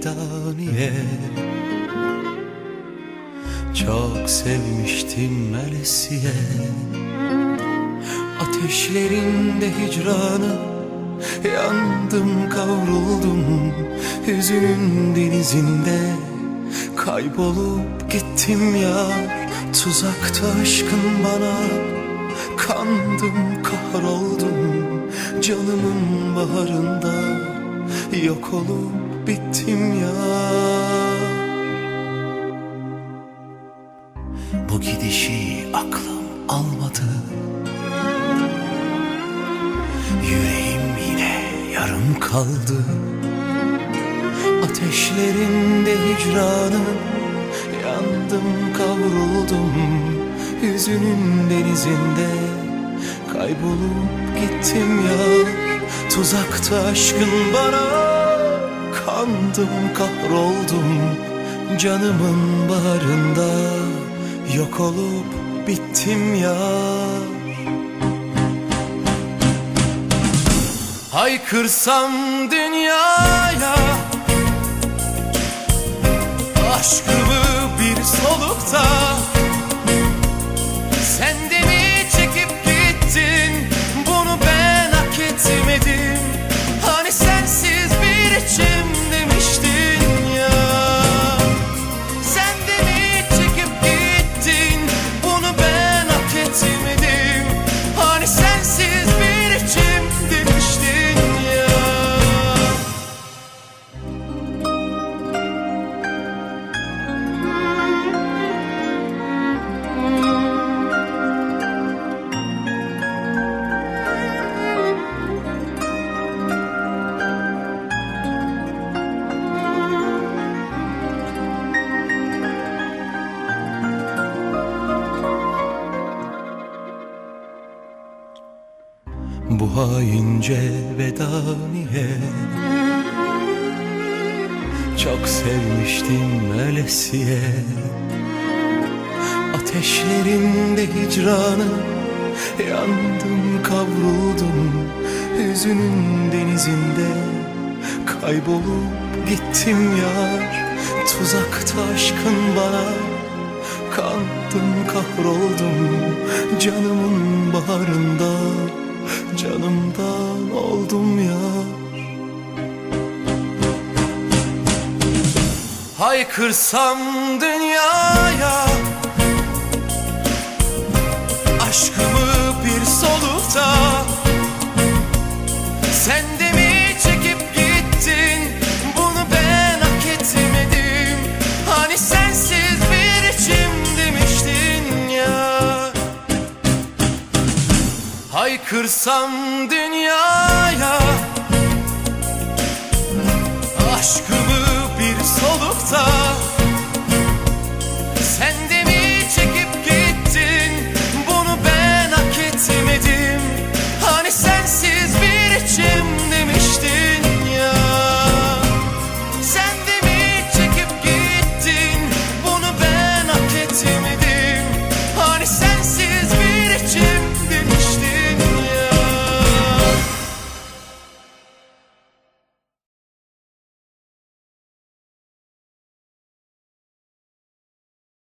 veda niye Çok sevmiştim öylesiye Ateşlerinde hicranı Yandım kavruldum. Hüzünün denizinde Kaybolup gittim yar Tuzakta aşkın bana Kandım kahroldum. Canımın baharında Yok olup bittim ya. Bu gidişi aklım almadı. Yüreğim yine yarım kaldı. Ateşlerinde hicranın Yandım kavruldum. Hüzünün denizinde Kaybolup gittim ya. Tuzakta aşkın bana Kandım kahroldum Canımın baharında. Yok olup bittim ya Haykırsam dünyaya Aşkımı bir solukta Bu haince veda niye? Çok sevmiştim öylesiye Ateşlerinde hicranı Yandım kavruldum. Hüzünün denizinde Kaybolup gittim yar. Tuzakta aşkın bana Kandım kahroldum. Canımın baharında Canımdan oldum ya. Haykırsam dünyaya Aşkımı bir solukta Sen de mi Haykırsam dünyaya Aşkımı bir solukta